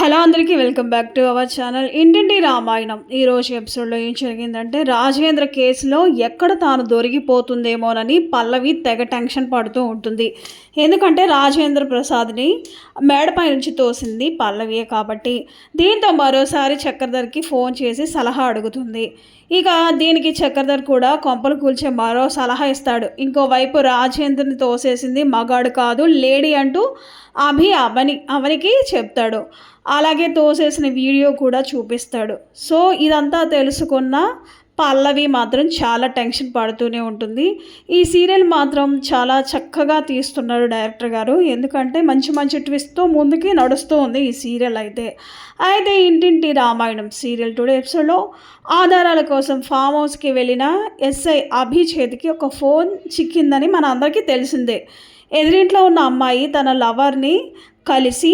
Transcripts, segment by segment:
Hello అందరికీ welcome back to our channel Intinti Ramayanam. ఈ రోజు ఎపిసోడ్లో ఏం జరిగిందంటే రాజేంద్ర కేసులో ఎక్కడ తాను దొరికిపోతుందేమోనని పల్లవి తెగ టెన్షన్ పడుతూ ఉంటుంది. ఎందుకంటే రాజేంద్ర ప్రసాద్ని మేడపై నుంచి తోసింది పల్లవియే కాబట్టి. దీంతో మరోసారి చక్రధర్కి ఫోన్ చేసి సలహా అడుగుతుంది. ఇక దీనికి చక్రధర్ కూడా కొంపలు కూల్చే మరో సలహా ఇస్తాడు. ఇంకోవైపు రాజేంద్రని తోసేసింది మగాడు కాదు లేడీ అంటూ అభి అవని అవనికి చెప్తాడు. అలాగే తోసేసిన వీడియో కూడా చూపిస్తాడు. సో ఇదంతా తెలుసుకున్న పల్లవి మాత్రం చాలా టెన్షన్ పడుతూనే ఉంటుంది. ఈ సీరియల్ మాత్రం చాలా చక్కగా తీస్తున్నారు డైరెక్టర్ గారు. ఎందుకంటే మంచి మంచి ట్విస్ట్తో ముందుకి నడుస్తూ ఉంది ఈ సీరియల్ అయితే. అయితే ఇంటింటి రామాయణం సీరియల్ టుడే ఎపిసోడ్లో ఆధారాల కోసం ఫామ్ హౌస్కి వెళ్ళిన ఎస్ఐ అభి చేతికి ఒక ఫోన్ చిక్కిందని మన అందరికీ తెలిసిందే. ఎదురింట్లో ఉన్న అమ్మాయి తన లవర్ని కలిసి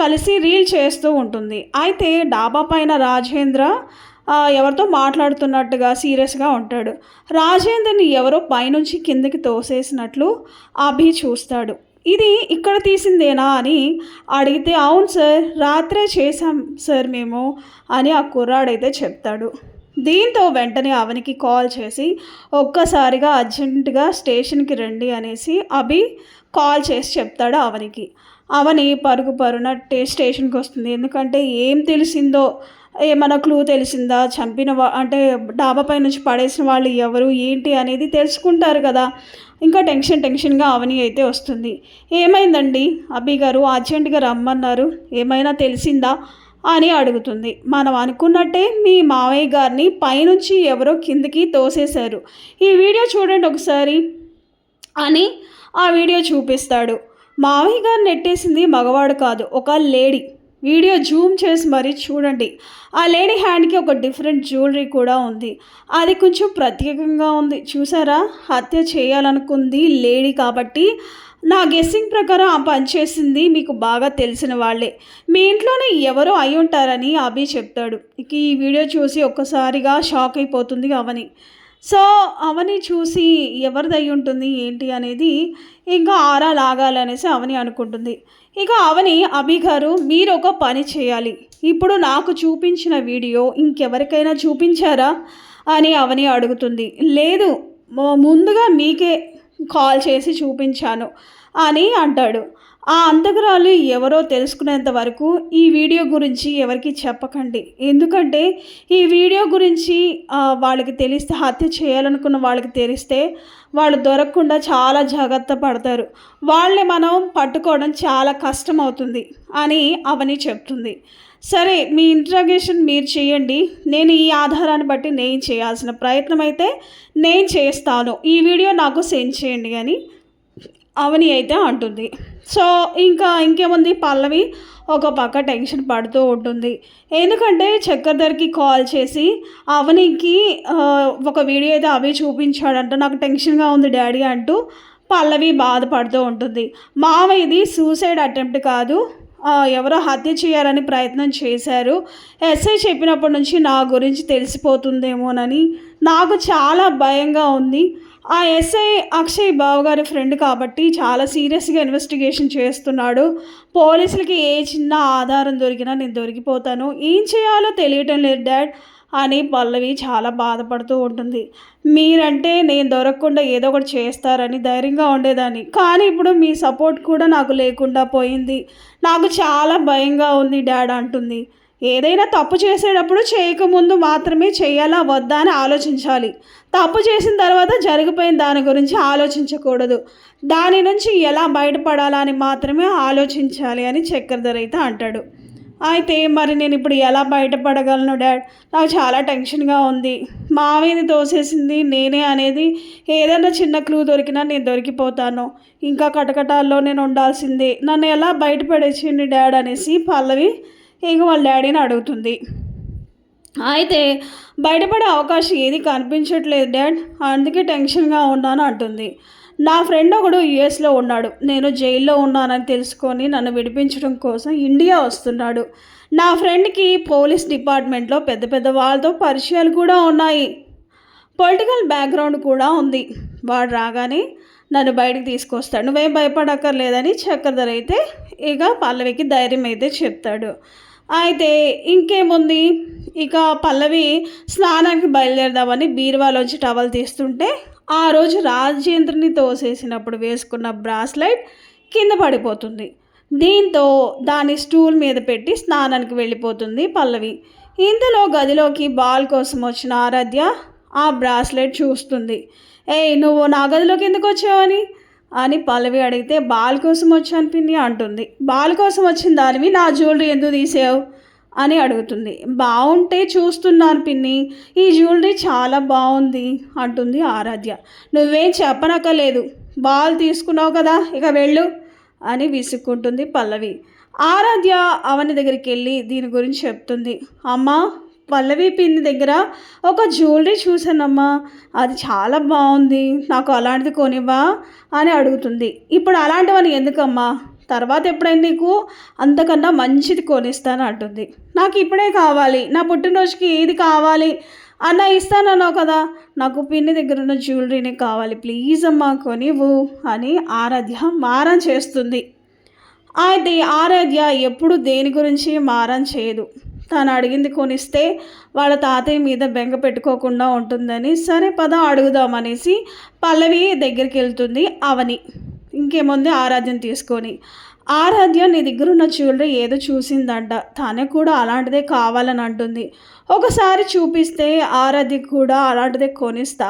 కలిసి రీల్ చేస్తూ ఉంటుంది. అయితే డాబా పైన రాజేంద్ర ఎవరితో మాట్లాడుతున్నట్టుగా సీరియస్గా ఉంటాడు. రాజేంద్రని ఎవరో పైనుంచి కిందకి తోసేసినట్లు అభి చూస్తాడు. ఇది ఇక్కడ తీసిందేనా అని అడిగితే అవును సార్ రాత్రే చేశాం సార్ మేము అని ఆ కుర్రాడైతే చెప్తాడు. దీంతో వెంటనే అవనికి కాల్ చేసి ఒక్కసారిగా అర్జెంటుగా స్టేషన్కి రండి అనేసి అభి కాల్ చేసి చెప్తాడు అవనికి. అవని పరుగు పరున టే స్టేషన్కి వస్తుంది. ఎందుకంటే ఏం తెలిసిందో ఏమైనా క్లూ తెలిసిందా చంపిన వా అంటే డాబా పై నుంచి పడేసిన వాళ్ళు ఎవరు ఏంటి అనేది తెలుసుకుంటారు కదా. ఇంకా టెన్షన్ టెన్షన్గా అవని అయితే వస్తుంది. ఏమైందండి? అభి గారు అర్జెంటుగా రమ్మన్నారు. ఏమైనా తెలిసిందా? అని అడుగుతుంది. మనం అనుకున్నట్టే మీ మావయ్య గారిని పైనుంచి ఎవరో కిందికి తోసేశారు. ఈ వీడియో చూడండి ఒకసారి అని ఆ వీడియో చూపిస్తాడు. మావయ్య గారు నెట్టేసింది మగవాడు కాదు ఒక లేడీ. వీడియో జూమ్ చేసి మరీ చూడండి. ఆ లేడీ హ్యాండ్కి ఒక డిఫరెంట్ జ్యువెలరీ కూడా ఉంది. అది కొంచెం ప్రత్యేకంగా ఉంది. చూసారా? హత్య చేయాలనుకుంది లేడీ కాబట్టి నా గెస్సింగ్ ప్రకారం ఆ పని చేసింది మీకు బాగా తెలిసిన వాళ్ళే. మీ ఇంట్లోనే ఎవరో అయి ఉంటారని అభి చెప్తాడు. ఇక ఈ వీడియో చూసి ఒక్కసారిగా షాక్ అయిపోతుంది అవని. సో అవని చూసి ఎవరిది అయి ఉంటుంది ఏంటి అనేది ఇంకా ఆరా లాగాలనేసి అవని అనుకుంటుంది. ఇక అవని అభి గారు మీరు ఒక పని చేయాలి. ఇప్పుడు నాకు చూపించిన వీడియో ఇంకెవరికైనా చూపించారా? అని అవని అడుగుతుంది. లేదు ముందుగా మీకే కాల్ చేసి చూపించాను అని అంటాడు. ఆ అంతకురాలు ఎవరో తెలుసుకునేంత వరకు ఈ వీడియో గురించి ఎవరికి చెప్పకండి. ఎందుకంటే ఈ వీడియో గురించి వాళ్ళకి తెలిస్తే హత్య చేయాలనుకున్న వాళ్ళకి తెలిస్తే వాళ్ళు దొరకకుండా చాలా జాగ్రత్త పడతారు. వాళ్ళని మనం పట్టుకోవడం చాలా కష్టం అవుతుంది అని అవని చెప్తుంది. సరే మీ ఇంట్రాగేషన్ మీరు చేయండి. నేను ఈ ఆధారాన్ని బట్టి నేను చేయాల్సిన ప్రయత్నం అయితే నేను చేస్తాను. ఈ వీడియో నాకు సెండ్ చేయండి అని అవని అయితే అంటుంది. సో ఇంకా ఇంకేముంది? పల్లవి ఒక పక్క టెన్షన్ పడుతూ ఉంటుంది. ఎందుకంటే చక్రధర్కి కాల్ చేసి అవనికి ఒక వీడియో అయితే అవి చూపించాడంట. నాకు టెన్షన్గా ఉంది డాడీ అంటూ పల్లవి బాధపడుతూ ఉంటుంది. మావయ్యది సూసైడ్ అటెంప్ట్ కాదు. ఎవరో హత్య చేయాలని ప్రయత్నం చేశారు. ఎస్ఐ చెప్పినప్పటి నుంచి నా గురించి తెలిసిపోతుందేమోనని నాకు చాలా భయంగా ఉంది. ఆ ఎస్ఐ అక్షయ్ బాబు గారి ఫ్రెండ్ కాబట్టి చాలా సీరియస్గా ఇన్వెస్టిగేషన్ చేస్తున్నాడు. పోలీసులకి ఏ చిన్న ఆధారం దొరికినా నేను దొరికిపోతాను. ఏం చేయాలో తెలియటం లేదు డాడ్. అని పల్లవి చాలా బాధపడుతూ ఉంటుంది. మీరంటే నేను దొరకకుండా ఏదో ఒకటి చేస్తారని ధైర్యంగా ఉండేదాన్ని. కానీ ఇప్పుడు మీ సపోర్ట్ కూడా నాకు లేకుండా పోయింది. నాకు చాలా భయంగా ఉంది డాడ్ అంటుంది. ఏదైనా తప్పు చేసేటప్పుడు చేయకముందు మాత్రమే చేయాలా వద్దా అని ఆలోచించాలి. తప్పు చేసిన తర్వాత జరిగిపోయిన దాని గురించి ఆలోచించకూడదు. దాని నుంచి ఎలా బయటపడాలా అని మాత్రమే ఆలోచించాలి అని చక్రధర్ అయితే అంటాడు. అయితే మరి నేను ఇప్పుడు ఎలా బయటపడగలను డాడ్? నాకు చాలా టెన్షన్గా ఉంది. మావిని తోసేసింది నేనే అనేది ఏదైనా చిన్న క్లూ దొరికినా నేను దొరికిపోతాను. ఇంకా కటకటాల్లో నేను ఉండాల్సిందే. నన్ను ఎలా బయటపడేసింది డాడ్ అనేసి పల్లవి ఇక వాళ్ళ డాడీని అడుగుతుంది. అయితే బయటపడే అవకాశం ఏది కనిపించట్లేదు డాడ్. అందుకే టెన్షన్గా ఉన్నాను అంటుంది. నా ఫ్రెండ్ ఒకడు యుఎస్లో ఉన్నాడు. నేను జైల్లో ఉన్నానని తెలుసుకొని నన్ను విడిపించడం కోసం ఇండియా వస్తున్నాడు. నా ఫ్రెండ్కి పోలీస్ డిపార్ట్మెంట్లో పెద్ద పెద్ద వాళ్ళతో పరిచయాలు కూడా ఉన్నాయి. పొలిటికల్ బ్యాక్గ్రౌండ్ కూడా ఉంది. వాడు రాగానే నన్ను బయటకు తీసుకొస్తాడు. నువ్వేం భయపడక్కర్లేదని చక్రధర అయితే ఇక పల్లవికి ధైర్యం అయితే చెప్తాడు. అయితే ఇంకేముంది? ఇక పల్లవి స్నానానికి బయలుదేరదామని బీరువాలోంచి టవల్ తీస్తుంటే ఆ రోజు రాజేంద్రుని తోసేసినప్పుడు వేసుకున్న బ్రాస్లైట్ కింద పడిపోతుంది. దీంతో దాని స్టూల్ మీద పెట్టి స్నానానికి వెళ్ళిపోతుంది పల్లవి. ఇంతలో గదిలోకి బాల్ కోసం వచ్చిన ఆరాధ్య ఆ బ్రాస్లెట్ చూస్తుంది. ఏయ్ నువ్వు నా గదిలోకి ఎందుకు వచ్చావని అని పల్లవి అడిగితే బాల్ కోసం వచ్చాను పిన్ని అంటుంది. బాల్ కోసం వచ్చిన దానివి నా జ్యువెలరీ ఎందుకు తీసావు? అని అడుగుతుంది. బాగుంటే చూస్తున్నాను పిన్ని. ఈ జ్యువెలరీ చాలా బాగుంది అంటుంది ఆరాధ్య. నువ్వేం చెప్పనక్కలేదు బాల్ తీసుకున్నావు కదా ఇక వెళ్ళు అని విసుక్కుంటుంది పల్లవి. ఆరాధ్య అవని దగ్గరికి వెళ్ళి దీని గురించి చెప్తుంది. అమ్మా పల్లవి పిన్ని దగ్గర ఒక జ్యువెలరీ చూసానమ్మా అది చాలా బాగుంది నాకు అలాంటిది కొనివ్వా అని అడుగుతుంది. ఇప్పుడు అలాంటివని ఎందుకమ్మా? తర్వాత ఎప్పుడైనా నీకు అంతకన్నా మంచిది కొనిస్తాను అంటుంది. నాకు ఇప్పుడే కావాలి నా పుట్టినరోజుకి ఏది కావాలి? అన్న ఇస్తానన్నావు కదా. నాకు పిన్ని దగ్గర ఉన్న జ్యువెలరీనే కావాలి. ప్లీజ్ అమ్మా కొనివ్వు అని ఆరాధ్య మారం చేస్తుంది. అయితే ఆరాధ్య ఎప్పుడు దేని గురించి మారం చేయదు. తను అడిగింది కొనిస్తే వాళ్ళ తాతయ్య మీద బెంగ పెట్టుకోకుండా ఉంటుందని సరే పద అడుగుదామనేసి పల్లవి దగ్గరికి వెళ్తుంది అవని. ఇంకేముంది? ఆరాధ్యం తీసుకొని. ఆరాధ్య నీ దగ్గర ఉన్న జ్యువెలరీ ఏదో చూసిందంట. తానే కూడా అలాంటిదే కావాలని అంటుంది. ఒకసారి చూపిస్తే ఆరాధ్య కూడా అలాంటిదే కొనిస్తా.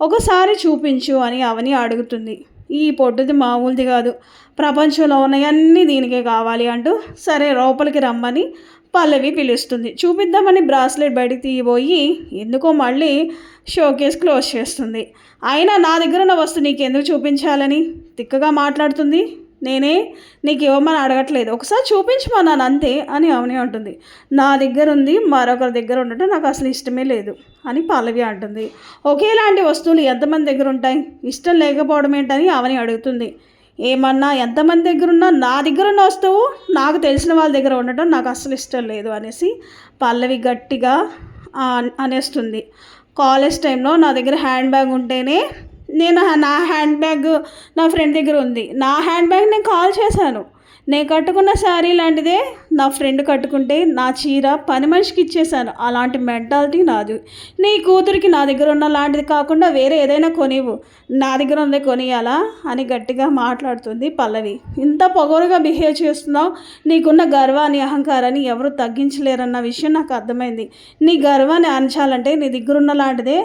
ఒకసారి చూపించు అని అవని అడుగుతుంది. ఈ పొట్టుది మామూలుది కాదు. ప్రపంచంలో ఉన్నవన్నీ దీనికే కావాలి అంటూ సరే లోపలికి రమ్మని పల్లవి పిలుస్తుంది. చూపిద్దామని బ్రాస్లెట్ బయటికి తీయబోయి ఎందుకో మళ్ళీ షోకేస్ క్లోజ్ చేస్తుంది. అయినా నా దగ్గర ఉన్న వస్తువు నీకు ఎందుకు చూపించాలని తిక్కగా మాట్లాడుతుంది. నేనే నీకు ఇవ్వమని అడగట్లేదు. ఒకసారి చూపించమన్నాను అంతే అని అవని అంటుంది. నా దగ్గర ఉంది మరొకరి దగ్గర ఉండటం నాకు అసలు ఇష్టమే లేదు అని పల్లవి అంటుంది. ఒకేలాంటి వస్తువులు ఎంతమంది దగ్గర ఉంటాయి? ఇష్టం లేకపోవడం ఏంటని అవని అడుగుతుంది. ఏమన్నా ఎంతమంది దగ్గర ఉన్నా నా దగ్గర ఉన్న వస్తువు? నాకు తెలిసిన వాళ్ళ దగ్గర ఉండటం నాకు అస్సలు ఇష్టం లేదు అనేసి పల్లవి గట్టిగా అనేస్తుంది. కాలేజ్ టైంలో నా దగ్గర హ్యాండ్ బ్యాగ్ ఉంటేనే నేను నా హ్యాండ్ బ్యాగ్ నా ఫ్రెండ్ దగ్గర ఉంది. నా హ్యాండ్ బ్యాగ్ నేను కాల్ చేశాను. నేను కట్టుకున్న శారీ లాంటిదే నా ఫ్రెండ్ కట్టుకుంటే నా చీర పని మనిషికి ఇచ్చేసాను అలాంటి మెంటాలిటీ నాది. నీ కూతురికి నా దగ్గర ఉన్న లాంటిది కాకుండా వేరే ఏదైనా కొనివు నా దగ్గర ఉందే కొనియాలా అని గట్టిగా మాట్లాడుతుంది పల్లవి. ఇంత పొగరుగా బిహేవ్ చేస్తున్నావు. నీకున్న గర్వాన్ని అహంకారాన్ని ఎవరు తగ్గించలేరన్న విషయం నాకు అర్థమైంది. నీ గర్వాన్ని అణచాలంటే నీ దగ్గర ఉన్న లాంటిదే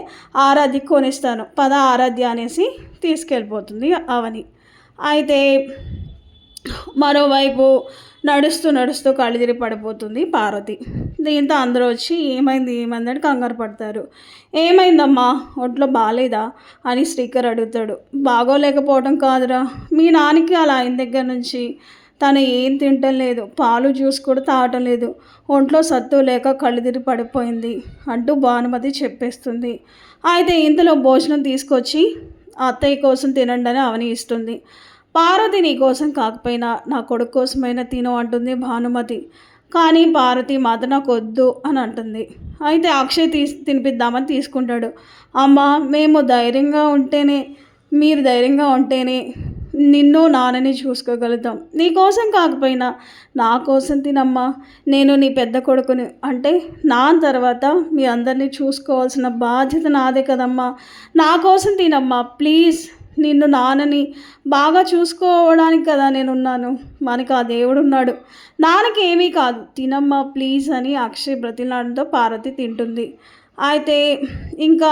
ఆరాధ్య కొనిస్తాను. పద ఆరాధ్య అనేసి తీసుకెళ్ళిపోతుంది అవని. అయితే మరోవైపు నడుస్తూ నడుస్తూ కళ్ళు తిరిగి పడిపోతుంది పార్వతి. దీంతో అందరూ వచ్చి ఏమైంది? ఏమైంది? అని కంగారు పడతారు. ఏమైందమ్మా? ఒంట్లో బాగాలేదా అని శ్రీకర్ అడుగుతాడు. బాగోలేకపోవడం కాదురా. మీ నాన్నకి అలా అయిన దగ్గర నుంచి తను ఏం తింటం లేదు. పాలు జ్యూస్ కూడా తాగటం లేదు. ఒంట్లో సత్తు లేక కళ్ళు తిరిగి పడిపోయింది అంటూ భానుమతి చెప్పేస్తుంది. అయితే ఇంతలో భోజనం తీసుకొచ్చి అత్తయ్య కోసం తినండి అని అవని ఇస్తుంది. పార్వతి నీ కోసం కాకపోయినా నా కొడుకు కోసమైనా తిను అంటుంది భానుమతి. కానీ పార్వతి మాత నాకు వద్దు అని అంటుంది. అయితే అక్షయ్ తీ తినిపిద్దామని తీసుకుంటాడు. అమ్మ మేము ధైర్యంగా ఉంటేనే మీరు ధైర్యంగా ఉంటేనే నిన్ను నాన్నని చూసుకోగలుగుతాం. నీ కోసం కాకపోయినా నా కోసం తినమ్మా. నేను నీ పెద్ద కొడుకుని అంటే నా తర్వాత మీ అందరినీ చూసుకోవాల్సిన బాధ్యత నాదే కదమ్మా. నా కోసం తినమ్మా ప్లీజ్. నిన్ను నాన్నని బాగా చూసుకోవడానికి కదా నేను ఉన్నాను మనకు ఆ దేవుడు ఉన్నాడు నాన్నకి ఏమీ కాదు. తినమ్మా ప్లీజ్ అని అక్షయ్ బ్రతిలాడంతో పార్వతి తింటుంది. అయితే ఇంకా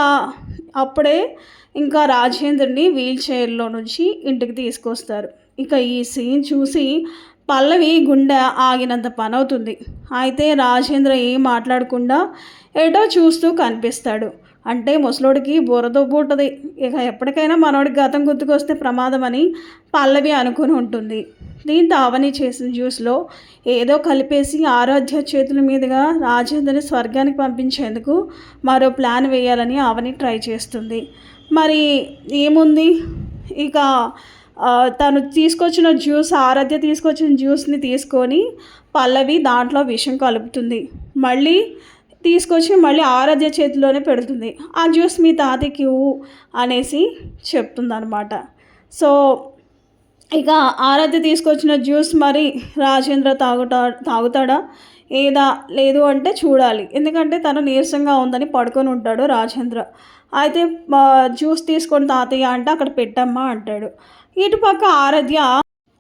అప్పుడే ఇంకా రాజేంద్రుని వీల్ చైర్లో నుంచి ఇంటికి తీసుకొస్తారు. ఇక ఈ సీన్ చూసి పల్లవి గుండె ఆగినంత పని అవుతుంది అయితే రాజేంద్ర ఏం మాట్లాడకుండా ఏటో చూస్తూ కనిపిస్తాడు. అంటే ముసలోడికి బురద ఉంటుంది ఇక ఎప్పటికైనా మనోడికి గతం గుర్తుకొస్తే ప్రమాదం అని పల్లవి అనుకుని ఉంటుంది. దీంతో అవని చేసిన జ్యూస్లో ఏదో కలిపేసి ఆరాధ్య చేతుల మీదుగా రాజేంద్రని స్వర్గానికి పంపించేందుకు మరో ప్లాన్ వేయాలని అవని ట్రై చేస్తుంది. మరి ఏముంది? ఇక తను తీసుకొచ్చిన జ్యూస్ ఆరాధ్య తీసుకొచ్చిన జ్యూస్ని తీసుకొని పల్లవి దాంట్లో విషం కలుపుతుంది. మళ్ళీ తీసుకొచ్చి మళ్ళీ ఆరాధ్య చేతిలోనే పెడుతుంది. ఆ జ్యూస్ మీ తాతకి అనేసి చెప్తుంది అనమాట సో ఇక ఆరాధ్య తీసుకొచ్చిన జ్యూస్ మరి రాజేంద్ర తాగుతా తాగుతాడా? ఏదా? లేదు అంటే చూడాలి. ఎందుకంటే తను నీరసంగా ఉందని పడుకొని ఉంటాడు రాజేంద్ర. అయితే జ్యూస్ తీసుకొని తాతయ్య అంటే అక్కడ పెట్టమ్మా అంటాడు. ఇటుపక్క ఆరాధ్య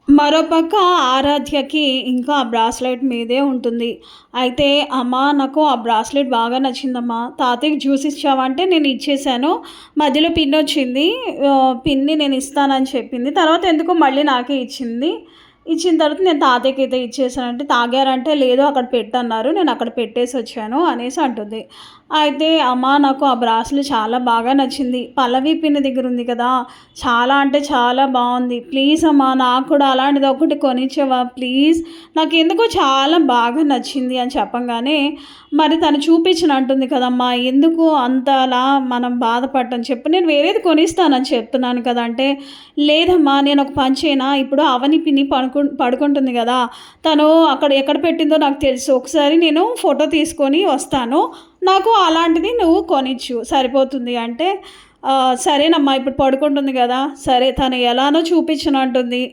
మరోపక్క ఆరాధ్యకి ఇంకా ఆ బ్రాస్లెట్ మీదే ఉంటుంది. అయితే అమ్మా నాకు ఆ బ్రాస్లెట్ బాగా నచ్చిందమ్మా. తాతయ్యకి జ్యూస్ ఇచ్చావంటే నేను ఇచ్చేసాను మధ్యలో పిన్ వచ్చింది. పిన్ని నేను ఇస్తానని చెప్పింది. తర్వాత ఎందుకో మళ్ళీ నాకే ఇచ్చింది. ఇచ్చిన తర్వాత నేను తాతయ్యకి అయితే ఇచ్చేసానంటే తాగారంటే లేదు అక్కడ పెట్టన్నారు. నేను అక్కడ పెట్టేసి వచ్చాను అనేసి అంటుంది. అయితే అమ్మ నాకు ఆ బ్రాస్లు చాలా బాగా నచ్చింది. పల్లవి పిన్ని దగ్గర ఉంది కదా చాలా అంటే చాలా బాగుంది. ప్లీజ్ అమ్మా నాకు కూడా అలాంటిది ఒకటి కొనిచ్చేవా? ప్లీజ్. నాకు ఎందుకో చాలా బాగా నచ్చింది అని చెప్పంగానే మరి తను చూపించిన అంటుంది కదమ్మా ఎందుకు అంతలా మనం బాధపడటం చెప్పు. నేను వేరేది కొనిస్తానని చెప్తున్నాను కదా అంటే లేదమ్మా నేను ఒక పని చేయనా? ఇప్పుడు అవని పిన్ని పడుకు పడుకుంటుంది కదా తను అక్కడ ఎక్కడ పెట్టిందో నాకు తెలుసు. ఒకసారి నేను ఫోటో తీసుకొని వస్తాను. నాకు అలాంటిది నువ్వు కొనిచ్చు. సరిపోతుంది అంటే సరేనమ్మా ఇప్పుడు పడుకుంటుంది కదా సరే తను ఎలానో చూపించనంటుంది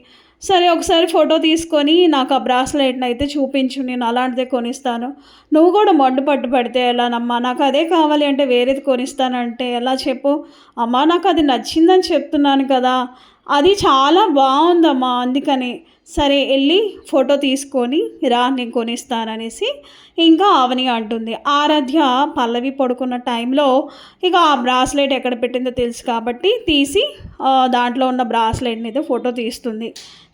సరే ఒకసారి ఫోటో తీసుకొని నాకు ఆ బ్రాస్లెట్ని అయితే చూపించు నేను అలాంటిదే కొనిస్తాను. నువ్వు కూడా మొండు పట్టు పడితే ఎలానమ్మా నాకు అదే కావాలి అంటే వేరేది కొనిస్తానంటే ఎలా చెప్పు? అమ్మా నాకు అది నచ్చిందని చెప్తున్నాను కదా అది చాలా బాగుందమ్మా అందుకని. సరే వెళ్ళి ఫోటో తీసుకొని రా నేను కొనిస్తాననేసి ఇంకా ఆవని అంటుంది. ఆరాధ్య పల్లవి పడుకున్న టైంలో ఇక ఆ బ్రాస్లెట్ ఎక్కడ పెట్టిందో తెలుసు కాబట్టి తీసి దాంట్లో ఉన్న బ్రాస్లెట్ని అయితే ఫోటో తీస్తుంది.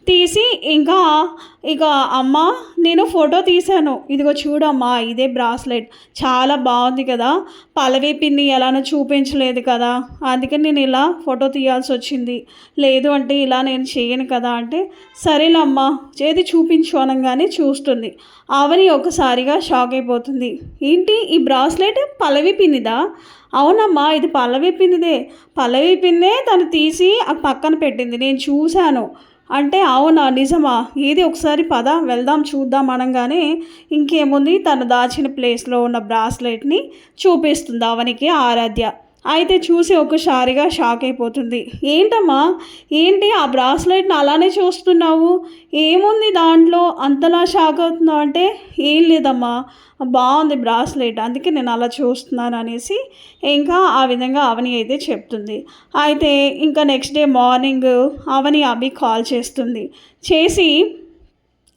తీసి ఇంకా ఇక అమ్మ నేను ఫోటో తీశాను. ఇదిగో చూడమ్మా ఇదే బ్రాస్లెట్. చాలా బాగుంది కదా. పల్లవి పిన్ని ఎలానో చూపించలేదు కదా. అందుకని నేను ఇలా ఫోటో తీయాల్సి వచ్చింది. లేదు అంటే ఇలా నేను చేయను కదా అంటే సరేలమ్మా చేతి చూపించు అనగానే చూస్తుంది. అవని ఒకసారిగా షాక్ అయిపోతుంది. ఏంటి ఈ బ్రాస్లెట్ పలవి పిన్నిదా? అవునమ్మా ఇది పల్లవి పిన్నిదే. పల్లవి పిన్నే తను తీసి ఆ పక్కన పెట్టింది. నేను చూశాను. అంటే అవునా నిజమా? ఏది ఒకసారి పద వెళ్దాం చూద్దాం అనగానే ఇంకేముంది? తను దాచిన ప్లేస్లో ఉన్న బ్రాస్లెట్ని చూపిస్తుంది అవనికి ఆరాధ్య. అయితే చూసి ఒకసారిగా షాక్ అయిపోతుంది. ఏంటమ్మా? ఏంటి ఆ బ్రాస్లెట్ని అలానే చూస్తున్నావు? ఏముంది దాంట్లో? అంతలా షాక్ అవుతున్నావు అంటే ఏం లేదమ్మా. బాగుంది బ్రాస్లెట్ అందుకే నేను అలా చూస్తున్నాను అనేసి ఇంకా ఆ విధంగా అవని అయితే చెప్తుంది. అయితే ఇంకా next day morning Avani Abhi call చేస్తుంది. చేసి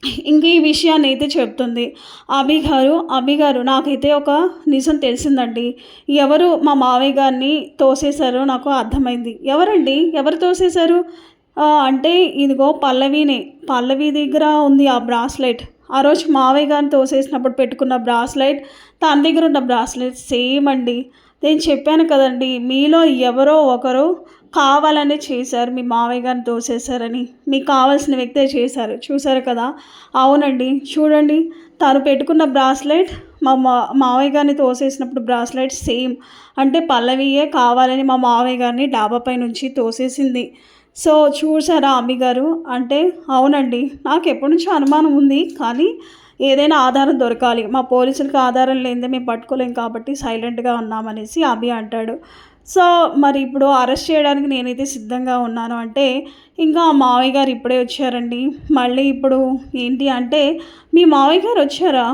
ఇంక ఈ విషయాన్ని అయితే చెప్తుంది. అభి గారు అభి గారు నాకైతే ఒక నిజం తెలిసిందండి. ఎవరు మా మావయ్య గారిని తోసేశారో నాకు అర్థమైంది. ఎవరండి? ఎవరు తోసేశారు? అంటే ఇదిగో పల్లవినే. పల్లవి దగ్గర ఉంది ఆ బ్రాస్లెట్. ఆ రోజు మావయ్య గారిని తోసేసినప్పుడు పెట్టుకున్న బ్రాస్లెట్ తన దగ్గర ఉన్న బ్రాస్లెట్ సేమ్ అండి. నేను చెప్పాను కదండి మీలో ఎవరో ఒకరు కావాలనే చేశారు. మీ మావయ్య గారిని తోసేశారని మీకు కావాల్సిన వ్యక్తే చేశారు. చూసారు కదా? అవునండి. చూడండి. తను పెట్టుకున్న బ్రాస్లెట్ మా మా మావయ్య గారిని తోసేసినప్పుడు బ్రాస్లెట్ సేమ్. అంటే పల్లవియే కావాలని మా మావయ్య గారిని డాబాపై నుంచి తోసేసింది. సో చూసారా అమ్మి గారు? అంటే అవునండి. నాకు ఎప్పటి నుంచో అనుమానం ఉంది. కానీ ఏదైనా ఆధారం దొరకాలి. మా పోలీసులకు ఆధారం లేనిదే మేము పట్టుకోలేం కాబట్టి సైలెంట్గా ఉన్నామనేసి అభి అంటాడు. సో మరి ఇప్పుడు అరెస్ట్ చేయడానికి నేనైతే సిద్ధంగా ఉన్నాను అంటే ఇంకా మావయ్య గారు ఇప్పుడే వచ్చారండి. మళ్ళీ ఇప్పుడు ఏంటి అంటే మీ మావయ్య గారు వచ్చారా?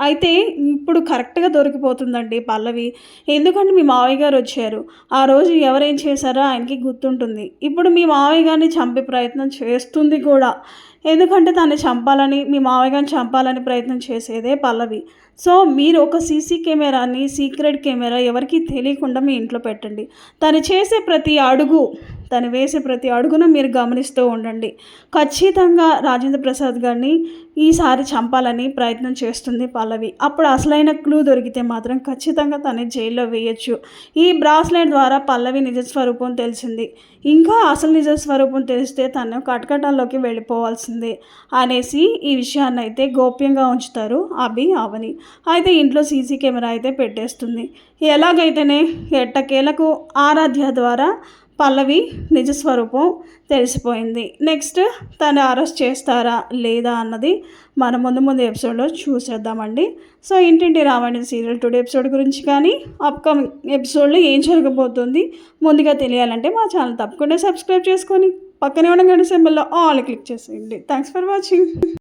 అయితే ఇప్పుడు కరెక్ట్గా దొరికిపోతుందండి పల్లవి. ఎందుకంటే మీ మావయ్య గారు వచ్చారు. ఆ రోజు ఎవరేం చేశారో ఆయనకి గుర్తుంటుంది. ఇప్పుడు మీ మావయ్య గారిని చంపే ప్రయత్నం చేస్తుంది కూడా. ఎందుకంటే తను చంపాలని మీ మావయ్య గారిని చంపాలని ప్రయత్నం చేసేదే పల్లవి. సో మీరు ఒక సీసీ కెమెరాని సీక్రెట్ కెమెరా ఎవరికి తెలియకుండా మీ ఇంట్లో పెట్టండి. తను చేసే ప్రతి అడుగు తను వేసే ప్రతి అడుగును మీరు గమనిస్తూ ఉండండి. ఖచ్చితంగా రాజేంద్ర ప్రసాద్ గారిని ఈసారి చంపాలని ప్రయత్నం చేస్తుంది పల్లవి. అప్పుడు అసలైన క్లూ దొరికితే మాత్రం ఖచ్చితంగా తను జైల్లో వేయొచ్చు. ఈ బ్రాస్లెట్ ద్వారా పల్లవి నిజ స్వరూపం తెలిసింది. ఇంకా అసలు నిజ స్వరూపం తెలిస్తే తను కటకటాల్లోకి వెళ్ళిపోవాల్సిందే అనేసి ఈ విషయాన్ని అయితే గోప్యంగా ఉంచుతారు అభి అవని. అయితే ఇంట్లో సీసీ కెమెరా అయితే పెట్టేస్తుంది. ఎలాగైతేనే ఎట్టకేలకు ఆరాధ్య ద్వారా పల్లవి నిజ స్వరూపం తెలిసిపోయింది. నెక్స్ట్ తను అరెస్ట్ చేస్తారా లేదా అన్నది మన ముందు ముందు ఎపిసోడ్లో చూసేద్దామండి. సో ఏంటంటే రామాయణ సీరియల్ టుడే ఎపిసోడ్ గురించి కానీ అప్కమింగ్ ఎపిసోడ్లో ఏం జరగబోతుంది ముందుగా తెలియాలంటే మా ఛానల్ తప్పకుండా సబ్స్క్రైబ్ చేసుకొని పక్కనే ఉన్న గంట సింబల్లో ఆల్ క్లిక్ చేసేయండి. Thanks for watching